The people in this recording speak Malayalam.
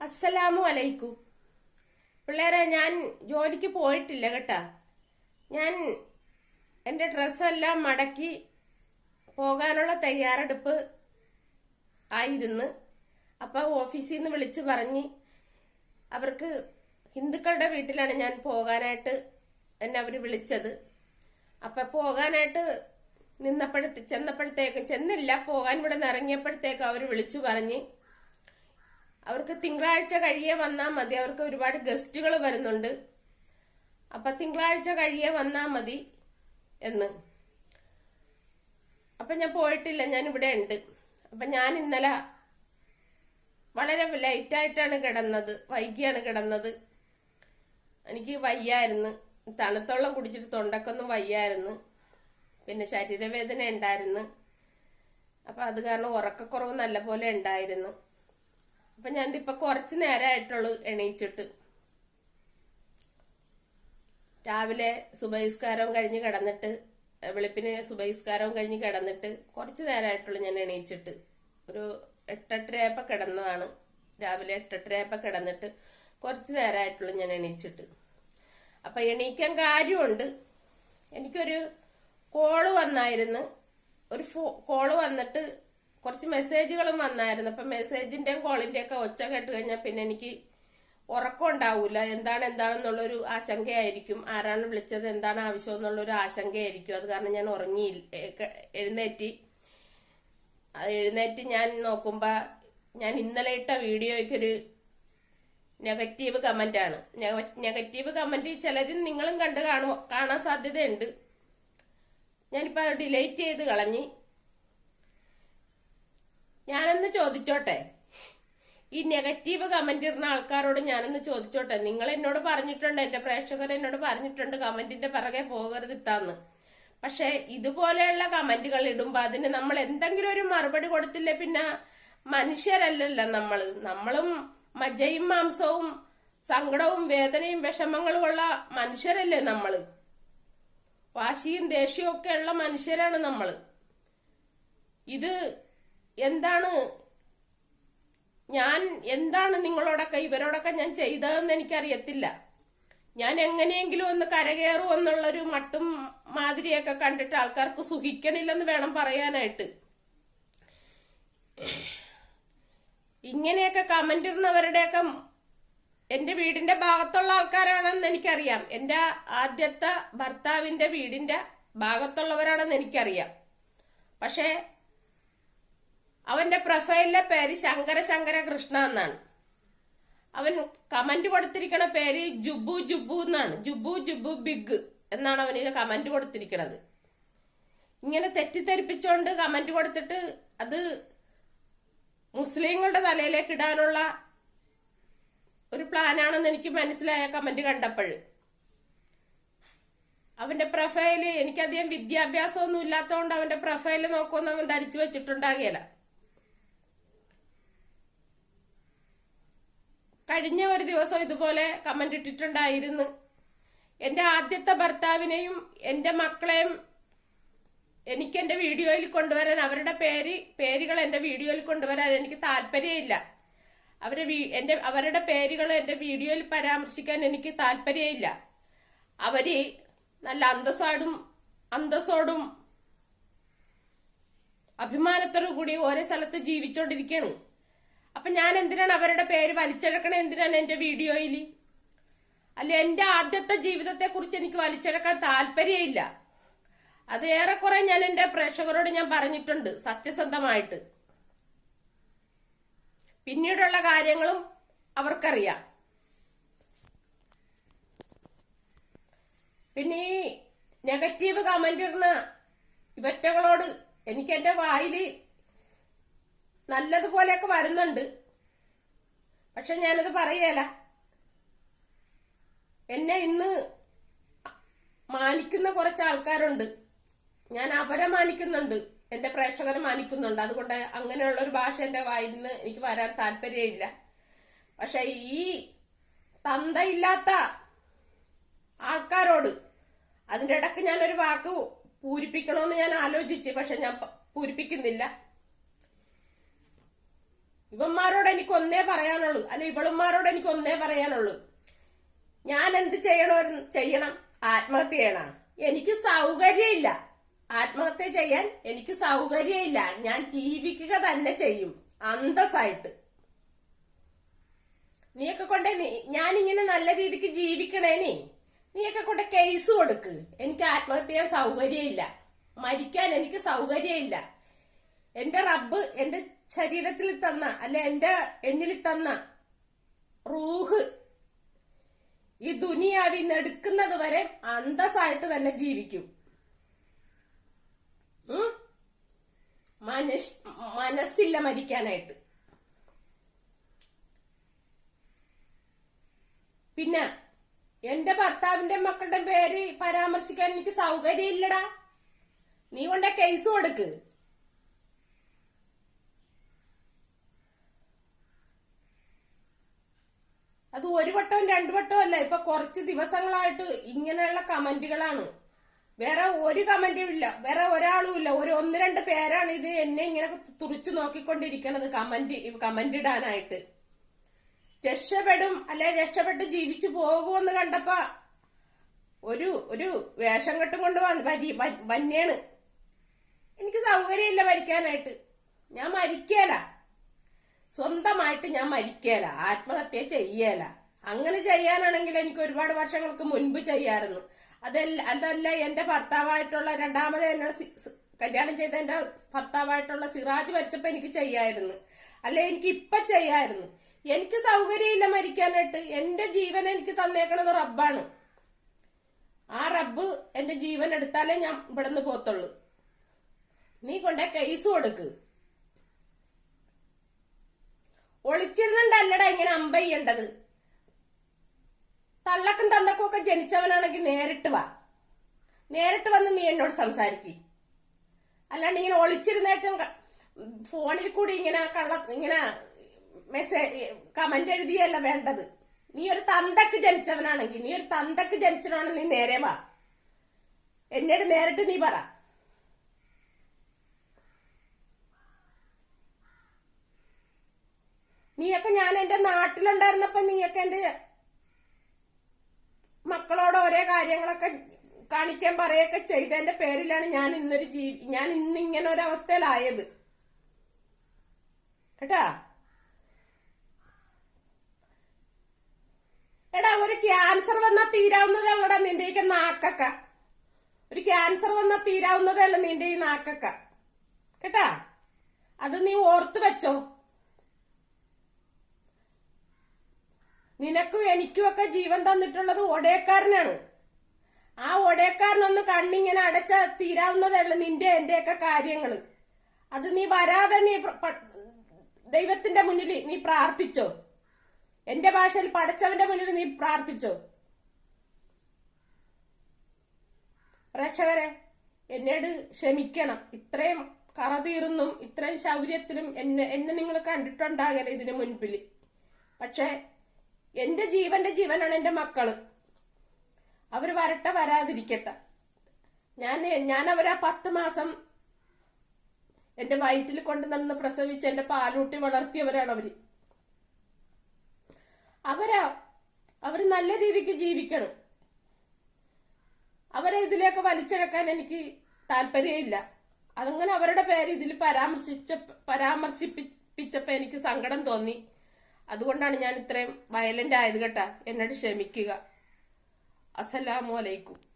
അസ്സലാമു അലൈക്കും. പിള്ളേരെ ഞാൻ ജോലിക്ക് പോയിട്ടില്ല കേട്ടാ. ഞാൻ എന്റെ ഡ്രസ്സെല്ലാം മടക്കി പോകാനുള്ള തയ്യാറെടുപ്പ് ആയിരുന്നു. അപ്പോൾ ഓഫീസിൽ നിന്ന് വിളിച്ച് പറഞ്ഞ് അവർക്ക് ഹിന്ദുക്കളുടെ വീട്ടിലാണ് ഞാൻ പോകാനായിട്ട് എന്നെ അവർ വിളിച്ചത്. അപ്പം പോകാനായിട്ട് നിന്നപ്പോഴത്തെ ചെന്നപ്പോഴത്തേക്കും ചെന്നില്ല പോകാൻ ഇവിടെ നിന്ന് ഇറങ്ങിയപ്പോഴത്തേക്കും അവർ വിളിച്ചു പറഞ്ഞ് അവർക്ക് തിങ്കളാഴ്ച കഴിയേ വന്നാൽ മതി. അവർക്ക് ഒരുപാട് ഗസ്റ്റുകൾ വരുന്നുണ്ട്. അപ്പം തിങ്കളാഴ്ച കഴിയേ വന്നാൽ മതി എന്ന്. അപ്പം ഞാൻ പോയിട്ടില്ല. ഞാൻ ഇവിടെ ഉണ്ട്. അപ്പം ഞാൻ ഇന്നലെ വളരെ ലൈറ്റായിട്ടാണ് കിടന്നത്. വൈകിയാണ് കിടന്നത്. എനിക്ക് വയ്യായിരുന്നു. തണുത്തോളം കുടിച്ചിട്ട് തൊണ്ടക്കൊന്നും വയ്യായിരുന്നു. പിന്നെ ശരീരവേദന ഉണ്ടായിരുന്നു. അപ്പം അത് കാരണം ഉറക്കക്കുറവ് നല്ല പോലെ ഉണ്ടായിരുന്നു. അപ്പൊ ഞാൻ ഇതിപ്പോ കുറച്ച് നേരമായിട്ടുള്ളൂ എണീച്ചിട്ട്. രാവിലെ സുബഹിസ്കാരം കഴിഞ്ഞ് കിടന്നിട്ട് വെളുപ്പിന് സുബഹിസ്കാരം കഴിഞ്ഞ് കിടന്നിട്ട് കുറച്ച് നേരമായിട്ടുള്ളൂ ഞാൻ എണീച്ചിട്ട്. ഒരു എട്ടെട്ടരയപ്പം കിടന്നതാണ്. രാവിലെ എട്ടെട്ടരയപ്പം കിടന്നിട്ട് കുറച്ച് നേരമായിട്ടുള്ളൂ ഞാൻ എണീച്ചിട്ട്. അപ്പൊ എണീക്കാൻ കാര്യമുണ്ട്. എനിക്കൊരു കോൾ വന്നായിരുന്നു. ഒരു ഫോ കോൾ വന്നിട്ട് കുറച്ച് മെസ്സേജുകളും വന്നായിരുന്നു. അപ്പൊ മെസ്സേജിന്റെയും കോളിന്റെയും ഒക്കെ ഒച്ച കേട്ട് കഴിഞ്ഞാൽ പിന്നെ എനിക്ക് ഉറക്കം ഉണ്ടാവൂല. എന്താണ് എന്താണെന്നുള്ളൊരു ആശങ്കയായിരിക്കും. ആരാണ് വിളിച്ചത് എന്താണ് ആവശ്യം എന്നുള്ളൊരു ആശങ്കയായിരിക്കും. അത് കാരണം ഞാൻ ഉറങ്ങി എഴുന്നേറ്റി എഴുന്നേറ്റ് ഞാൻ നോക്കുമ്പോ ഞാൻ ഇന്നലെ ഇട്ട വീഡിയോയ്ക്കൊരു നെഗറ്റീവ് കമന്റ് ആണ്. നെഗറ്റീവ് കമന്റ് ചിലരും നിങ്ങളും കണ്ട് കാണുമോ കാണാൻ സാധ്യതയുണ്ട്. ഞാനിപ്പോ അത് ഡിലീറ്റ് ചെയ്ത് കളഞ്ഞ് ഞാനൊന്ന് ചോദിച്ചോട്ടെ? ഈ നെഗറ്റീവ് കമന്റ് ഇടുന്ന ആൾക്കാരോട് ഞാനൊന്ന് ചോദിച്ചോട്ടെ? നിങ്ങൾ എന്നോട് പറഞ്ഞിട്ടുണ്ട് എന്റെ പ്രേക്ഷകർ എന്നോട് പറഞ്ഞിട്ടുണ്ട് കമന്റിന്റെ പിറകെ പോകരുത് ഇത്താന്ന്. പക്ഷെ ഇതുപോലെയുള്ള കമന്റുകൾ ഇടുമ്പോ അതിന് നമ്മൾ എന്തെങ്കിലും ഒരു മറുപടി കൊടുത്തില്ലേ പിന്നെ മനുഷ്യരല്ലല്ലോ നമ്മൾ നമ്മളും മജയും മാംസവും സങ്കടവും വേദനയും വിഷമങ്ങളും ഉള്ള മനുഷ്യരല്ലേ നമ്മൾ. വാശിയും ദേഷ്യവും ഒക്കെ ഉള്ള മനുഷ്യരാണ് നമ്മൾ. ഇത് എന്താണ് ഞാൻ എന്താണ് നിങ്ങളോടൊക്കെ ഇവരോടൊക്കെ ഞാൻ ചെയ്തതെന്ന് എനിക്കറിയത്തില്ല. ഞാൻ എങ്ങനെയെങ്കിലും ഒന്ന് കരകയറൂ എന്നുള്ളൊരു മട്ടും മാതിരിയൊക്കെ കണ്ടിട്ട് ആൾക്കാർക്ക് സുഖിക്കണില്ലെന്ന് വേണം പറയാനായിട്ട്. ഇങ്ങനെയൊക്കെ കമന്റ് ഇടുന്നവരുടെയൊക്കെ എന്റെ വീടിന്റെ ഭാഗത്തുള്ള ആൾക്കാരാണെന്ന് എനിക്കറിയാം. എന്റെ ആദ്യത്തെ ഭർത്താവിന്റെ വീടിന്റെ ഭാഗത്തുള്ളവരാണെന്ന് എനിക്കറിയാം. പക്ഷേ അവന്റെ പ്രൊഫൈലിലെ പേര് ശങ്കര ശങ്കര കൃഷ്ണ എന്നാണ്. അവൻ കമന്റ് കൊടുത്തിരിക്കണ പേര് ജുബു ജുബു എന്നാണ്. ജുബു ജുബു ബിഗ് എന്നാണ് അവന് കമന്റ് കൊടുത്തിരിക്കണത്. ഇങ്ങനെ തെറ്റിദ്ധരിപ്പിച്ചുകൊണ്ട് കമന്റ് കൊടുത്തിട്ട് അത് മുസ്ലിങ്ങളുടെ തലയിലേക്ക് ഇടാനുള്ള ഒരു പ്ലാനാണെന്ന് എനിക്ക് മനസ്സിലായ കമന്റ് കണ്ടപ്പോൾ അവന്റെ പ്രൊഫൈൽ എനിക്കധികം വിദ്യാഭ്യാസമൊന്നും ഇല്ലാത്തതുകൊണ്ട് അവന്റെ പ്രൊഫൈൽ നോക്കുമെന്ന് അവൻ ധരിച്ചു വെച്ചിട്ടുണ്ടാകില്ല കഴിഞ്ഞ ഒരു ദിവസം ഇതുപോലെ കമന്റ് ഇട്ടിട്ടുണ്ടായിരുന്നു. എന്റെ ആദ്യത്തെ ഭർത്താവിനെയും എന്റെ മക്കളെയും എനിക്ക് എന്റെ വീഡിയോയിൽ കൊണ്ടുവരാൻ അവരുടെ പേര് പേരുകൾ എന്റെ വീഡിയോയിൽ കൊണ്ടുവരാൻ എനിക്ക് താല്പര്യമില്ല. അവരെ എന്റെ അവരുടെ പേരുകൾ എന്റെ വീഡിയോയിൽ പരാമർശിക്കാൻ എനിക്ക് താല്പര്യമില്ല. അവർ നല്ല അന്തസ്സാടും അന്തസ്സോടും അഭിമാനത്തോടു കൂടി ഓരോ സ്ഥലത്ത് ജീവിച്ചോണ്ടിരിക്കുകയാണ് അപ്പൊ ഞാൻ എന്തിനാണ് അവരുടെ പേര് വലിച്ചെടുക്കണേ? എന്തിനാണ് എന്റെ വീഡിയോയിൽ അല്ല എന്റെ ആദ്യത്തെ ജീവിതത്തെ കുറിച്ച് എനിക്ക് വലിച്ചെടുക്കാൻ താല്പര്യമില്ല. അത് ഏറെക്കുറെ ഞാൻ എന്റെ പ്രേക്ഷകരോട് ഞാൻ പറഞ്ഞിട്ടുണ്ട് സത്യസന്ധമായിട്ട്. പിന്നീടുള്ള കാര്യങ്ങളും അവർക്കറിയാം. പിന്നെ ഈ നെഗറ്റീവ് കമന്റിടുന്ന ഇവറ്റകളോട് എനിക്ക് എന്റെ വായിൽ നല്ലതുപോലെയൊക്കെ വരുന്നുണ്ട്. പക്ഷെ ഞാനത് പറയല. എന്നെ ഇന്ന് മാനിക്കുന്ന കുറച്ച് ആൾക്കാരുണ്ട്. ഞാൻ അവരെ മാനിക്കുന്നുണ്ട്. എന്റെ പ്രേക്ഷകരെ മാനിക്കുന്നുണ്ട്. അതുകൊണ്ട് അങ്ങനെയുള്ള ഒരു ഭാഷ എന്റെ വായിൽ നിന്ന് എനിക്ക് വരാൻ താല്പര്യമില്ല. പക്ഷെ ഈ തന്തയില്ലാത്ത ആൾക്കാരോട് അതിന്റെ ഇടയ്ക്ക് ഞാനൊരു വാക്ക് പൂരിപ്പിക്കണമെന്ന് ഞാൻ ആലോചിച്ച്. പക്ഷെ ഞാൻ പൂരിപ്പിക്കുന്നില്ല. ഇവന്മാരോട് എനിക്ക് ഒന്നേ പറയാനുള്ളൂ. അല്ല ഇവളുമാരോട് എനിക്ക് ഒന്നേ പറയാനുള്ളൂ. ഞാൻ എന്ത് ചെയ്യണോ ചെയ്യണം? ആത്മഹത്യ ചെയ്യണ എനിക്ക് സൗകര്യമില്ല. ആത്മഹത്യ ചെയ്യാൻ എനിക്ക് സൗകര്യമില്ല. ഞാൻ ജീവിക്കുക തന്നെ ചെയ്യും. അന്തസ്സായിട്ട്. നീയൊക്കെ കൊണ്ട് ഇങ്ങനെ നല്ല രീതിക്ക് ജീവിക്കണേനെ. നീയൊക്കെ കൊണ്ട് കേസ് കൊടുക്ക്. എനിക്ക് ആത്മഹത്യ ചെയ്യാൻ സൗകര്യമില്ല. മരിക്കാൻ എനിക്ക് സൗകര്യമില്ല. എന്റെ റബ്ബ് എന്റെ ശരീരത്തിൽ തന്ന അല്ലെ എന്റെ എന്നിൽ തന്ന റൂഹ് ഈ ദുനിയാവിൽ നിന്ന് എടുക്കുന്നത് വരെ അന്തസ്സായിട്ട് തന്നെ ജീവിക്കും. മനുഷ് മനസ്സില്ല മരിക്കാനായിട്ട്. പിന്നെ എന്റെ ഭർത്താവിന്റെ മക്കളുടെ പേര് പരാമർശിക്കാൻ എനിക്ക് സൗകര്യം ഇല്ലടാ നീ കൊണ്ട കേസ് കൊടുക്ക്. അത് ഒരു വട്ടവും രണ്ടു വട്ടവും അല്ല. ഇപ്പൊ കുറച്ച് ദിവസങ്ങളായിട്ട് ഇങ്ങനെയുള്ള കമന്റുകളാണ്. വേറെ ഒരു കമന്റും ഇല്ല. വേറെ ഒരാളും ഇല്ല. ഒരു ഒന്ന് രണ്ട് പേരാണ് ഇത് എന്നെ ഇങ്ങനെ തുറിച്ചു നോക്കിക്കൊണ്ടിരിക്കണത് കമന്റ് കമന്റ് ഇടാനായിട്ട്. രക്ഷപ്പെടും അല്ലെ രക്ഷപ്പെട്ട് ജീവിച്ചു പോകുമെന്ന് കണ്ടപ്പോ ഒരു ഒരു വേഷം കെട്ടും കൊണ്ട് വരി- വന്യാണ് എനിക്ക് സൗകര്യമില്ല മരിക്കാനായിട്ട്. ഞാൻ മരിക്കേല. സ്വന്തമായിട്ട് ഞാൻ മരിക്കേല ആത്മഹത്യ ചെയ്യേല. അങ്ങനെ ചെയ്യാനാണെങ്കിൽ എനിക്ക് ഒരുപാട് വർഷങ്ങൾക്ക് മുൻപ് ചെയ്യാറുന്നു അതല്ല അതല്ല എന്റെ ഭർത്താവായിട്ടുള്ള രണ്ടാമത് എന്നെ കല്യാണം ചെയ്ത എന്റെ ഭർത്താവായിട്ടുള്ള സിറാജ് മരിച്ചപ്പോ എനിക്ക് ചെയ്യായിരുന്നു. അല്ലെ എനിക്ക് ഇപ്പൊ ചെയ്യായിരുന്നു. എനിക്ക് സൗകര്യമില്ല മരിക്കാനായിട്ട്. എന്റെ ജീവൻ എനിക്ക് തന്നേക്കണത് റബ്ബാണ്. ആ റബ്ബ് എന്റെ ജീവൻ എടുത്താലേ ഞാൻ ഇവിടുന്ന് പോത്തുള്ളൂ നീ കൊണ്ടേ കേസ് കൊടുക്ക്. ഒളിച്ചിരുന്നുണ്ടല്ലടാ ഇങ്ങനെ അമ്പ ചെയ്യേണ്ടത്. തള്ളക്കും തന്തക്കും ഒക്കെ ജനിച്ചവനാണെങ്കിൽ നേരിട്ട് വാ. നേരിട്ട് വന്ന് നീ എന്നോട് സംസാരിക്ക്. അല്ലാണ്ട് ഇങ്ങനെ ഒളിച്ചിരുന്നേച്ചും ഫോണിൽ കൂടി ഇങ്ങനെ കള്ള ഇങ്ങനെ മെസ്സേജ് കമന്റ് എഴുതിയല്ല വേണ്ടത്. നീ ഒരു തന്തക്ക് ജനിച്ചവനാണെങ്കിൽ നീ ഒരു തന്തക്ക് ജനിച്ചവനാണെങ്കിൽ നീ നേരെ വാ. എന്നോട് നേരിട്ട് നീ പറ നീയൊക്കെ ഞാൻ എന്റെ നാട്ടിലുണ്ടായിരുന്നപ്പോ നിങ്ങൾക്ക് എന്റെ മക്കളോട് ഓരോ കാര്യങ്ങളൊക്കെ കാണിക്കാൻ പറയൊക്കെ ചെയ്തതിന്റെ പേരിലാണ് ഞാൻ ഇന്നൊരു ജീവി ഞാൻ ഇന്ന് ഇങ്ങനെ ഒരു അവസ്ഥയിലായത് കേട്ടാ? എടാ ഒരു ക്യാൻസർ വന്നാൽ തീരാവുന്നതേ ഉള്ളടാ നിന്റെ ഈ നാക്കക്ക. ഒരു ക്യാൻസർ വന്നാൽ തീരാവുന്നതേ ഉള്ളു നിന്റെ ഈ നാക്കക്ക. കേട്ടാ? അത് നീ ഓർത്ത് വെച്ചോ. നിനക്കും എനിക്കും ഒക്കെ ജീവൻ തന്നിട്ടുള്ളത് ഒടയക്കാരനാണ് ആ ഒടയക്കാരനൊന്ന് കണ്ണിങ്ങനെ അടച്ച തീരാവുന്നതേ നിന്റെ എന്റെ ഒക്കെ കാര്യങ്ങൾ. അത് നീ വരാതെ നീ ദൈവത്തിന്റെ മുന്നിൽ നീ പ്രാർത്ഥിച്ചോ? എന്റെ ഭാഷയിൽ പഠിച്ചവന്റെ മുന്നിൽ നീ പ്രാർത്ഥിച്ചോ? പ്രേക്ഷകരെ എന്നോട് ക്ഷമിക്കണം. ഇത്രയും കറതീർന്നും ഇത്രയും ശൗര്യത്തിലും എന്നെ എന്നെ നിങ്ങൾ കണ്ടിട്ടുണ്ടാകരുത് ഇതിന് മുൻപിൽ പക്ഷെ എന്റെ ജീവന്റെ ജീവനാണ് എന്റെ മക്കൾ. അവർ വരട്ടെ വരാതിരിക്കട്ടെ. ഞാൻ ഞാൻ അവരാ പത്ത് മാസം എന്റെ വയറ്റിൽ കൊണ്ട് നടന്ന് പ്രസവിച്ച് എന്റെ പാലൂട്ടി വളർത്തിയവരാണ് അവർ. അവരാ അവർ നല്ല രീതിക്ക് ജീവിക്കണം. അവരെ ഇതിലേക്ക് വലിച്ചിഴക്കാൻ എനിക്ക് താല്പര്യമില്ല. അതങ്ങനെ അവരുടെ പേര് ഇതിൽ പരാമർശിച്ച പരാമർശിപ്പിച്ചപ്പോ എനിക്ക് സങ്കടം തോന്നി. അതുകൊണ്ടാണ് ഞാൻ ഇത്രയും വയലന്റ് ആയത് കേട്ടാ. എന്നോട് ക്ഷമിക്കുക. അസ്സലാമു അലൈക്കും.